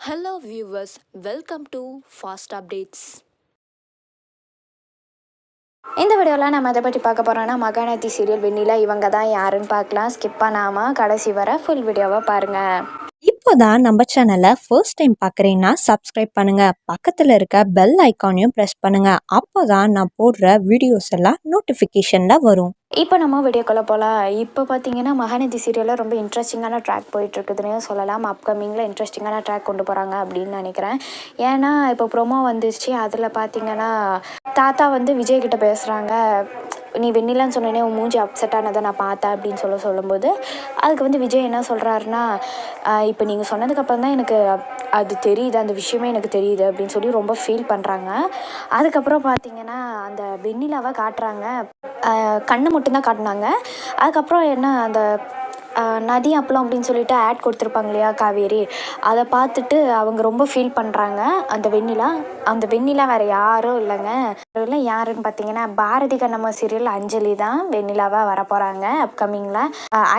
Hello viewers, welcome to Fast Updates. இந்த வீடியோவில் நம்ம எதை பற்றி பார்க்க போகிறோம்னா மகாநதி சீரியல் வெண்ணிலா இவங்க தான் யாருன்னு பார்க்கலாம். ஸ்கிப் பண்ணாமல் கடைசி வர ஃபுல் வீடியோவை பாருங்கள் இப்போதான் நம்ம சேனலை ஃபர்ஸ்ட் டைம் பார்க்குறீங்கன்னா சப்ஸ்கிரைப் பண்ணுங்க. பக்கத்தில் இருக்க பெல் ஐக்கானையும் ப்ரெஸ் பண்ணுங்க. அப்போதான் நான் போடுற வீடியோஸ் எல்லாம் நோட்டிஃபிகேஷனில் வரும். இப்போ நம்ம வீடியோக்குள்ளே போகலாம். இப்போ பார்த்தீங்கன்னா மகாநதி சீரியலில் ரொம்ப இன்ட்ரெஸ்டிங்கான ட்ராக் போயிட்டுருக்குதுன்னே சொல்லலாம். அப்கமிங்கில் இன்ட்ரெஸ்டிங்கான ட்ராக் கொண்டு போகிறாங்க அப்படின்னு நினைக்கிறேன். ஏன்னா இப்போ ப்ரோமோ வந்துச்சு. அதில் பார்த்தீங்கன்னா தாத்தா வந்து விஜய்கிட்ட பேசுகிறாங்க நீ வெண்ணிலான்னு சொன்னேனே உன் மூஞ்சி அப்செட் ஆனதை நான் பார்த்தேன் அப்படின்னு சொல்ல சொல்லும்போது அதுக்கு வந்து விஜய் என்ன சொல்கிறாருன்னா இப்போ நீங்கள் சொன்னதுக்கப்புறம் தான் எனக்கு அது தெரியுது. அந்த விஷயமே எனக்கு தெரியுது அப்படின்னு சொல்லி ரொம்ப ஃபீல் பண்ணுறாங்க அதுக்கப்புறம் பார்த்தீங்கன்னா அந்த வெண்ணிலாவை காட்டுறாங்க. கண்ணு மட்டும்தான் காட்டினாங்க. அதுக்கப்புறம் என்ன அந்த நதி அப்பளம் அப்படின்னு சொல்லிட்டு ஆட் கொடுத்துருப்பாங்க இல்லையா காவேரி. அதை பார்த்துட்டு அவங்க ரொம்ப ஃபீல் பண்ணுறாங்க அந்த வெண்ணிலா. அந்த வெண்ணிலா வேறு யாரும் இல்லைங்க. யாருன்னு பார்த்தீங்கன்னா பாரதி கண்ணம்மா சீரியல் அஞ்சலி தான் வெண்ணிலாவாக வர போகிறாங்க அப்கமிங்கில்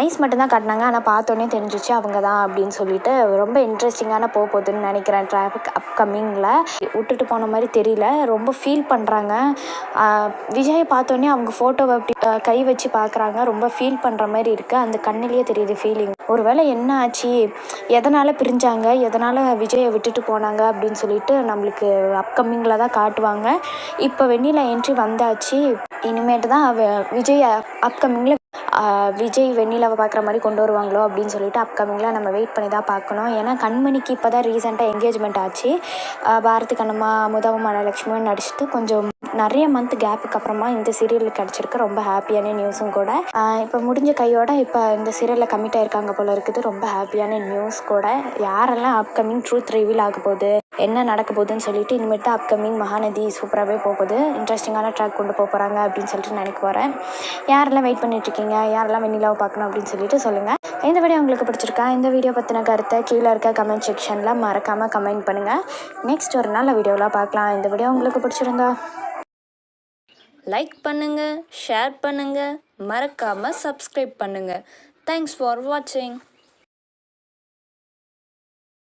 ஐஸ் மட்டும்தான் காட்டினாங்க. ஆனால் பார்த்தோன்னே தெரிஞ்சிச்சு அவங்க தான் அப்படின்னு சொல்லிட்டு ரொம்ப இன்ட்ரெஸ்டிங்கான போக போகுதுன்னு நினைக்கிறேன் டிராஃபிக் அப்கமிங்கில் விட்டுட்டு போன மாதிரி தெரியல. ரொம்ப ஃபீல் பண்ணுறாங்க விஜய் பார்த்தோன்னே அவங்க ஃபோட்டோவை அப்படி கை வச்சு பார்க்குறாங்க. ரொம்ப ஃபீல் பண்ணுற மாதிரி இருக்குது அந்த கண்ணிலேயே தெரியுது ஃபீலிங் ஒருவேளை என்ன ஆச்சு? எதனால் பிரிஞ்சாங்க? எதனால் விஜயை விட்டுட்டு போனாங்க? அப்படின்னு சொல்லிட்டு நம்மளுக்கு அப்கமிங்கில் தான் காட்டுவாங்க. இப்போ வெண்ணிலா என்ட்ரி வந்தாச்சு. இனிமேட்டு தான் விஜய் அப்கமிங்கில் விஜய் வெண்ணிலாவை பார்க்குற மாதிரி கொண்டு வருவாங்களோ அப்படின்னு சொல்லிட்டு அப்கமிங்கில் நம்ம வெயிட் பண்ணி தான் பார்க்கணும். ஏன்னா கண்மணிக்கு இப்போ தான் ரீசெண்டாக என்கேஜ்மெண்ட் ஆச்சு. பாரதி கண்ணம்மா அமுதாவும் மகாலட்சுமியும் நடிச்சுட்டு கொஞ்சம் நிறைய மந்த் கேப்புக்கு அப்புறமா இந்த சீரியல் கிடச்சிருக்கு ரொம்ப ஹாப்பியான நியூஸும் கூட. இப்போ முடிஞ்ச கையோட இப்போ இந்த சீரியலில் கமிட் ஆகிருக்காங்க போல இருக்குது. ரொம்ப ஹாப்பியான நியூஸ் கூட. யாரெல்லாம் அப்கமிங் ட்ரூத் ரிவீல் ஆக போகுது? என்ன நடக்க போகுதுன்னு சொல்லிட்டு இனிமேட்டு தான் அப்கமிங் மகாநதி சூப்பராகவே போகுது. இன்ட்ரெஸ்டிங்கான ட்ராக் கொண்டு போக போகிறாங்க அப்படின்னு சொல்லிட்டு நினைக்க போகிறேன் யாரெல்லாம் வெயிட் பண்ணிட்டுருக்கீங்க யாரெல்லாம் வெண்ணிலாவை பார்க்கணும் அப்படின்னு சொல்லிட்டு சொல்லுங்கள் இந்த வீடியோ உங்களுக்கு பிடிச்சிருக்கா? இந்த வீடியோ பற்றின கருத்தை கீழே இருக்க கமெண்ட் செக்ஷனில் மறக்காமல் கமெண்ட் பண்ணுங்கள் நெக்ஸ்ட் ஒரு நல்ல வீடியோவில் பார்க்கலாம். இந்த வீடியோ உங்களுக்கு பிடிச்சிருந்தா லைக் பண்ணுங்கள் ஷேர் பண்ணுங்கள் மறக்காமல் சப்ஸ்கிரைப் பண்ணுங்கள் தேங்க்ஸ் ஃபார் வாட்சிங்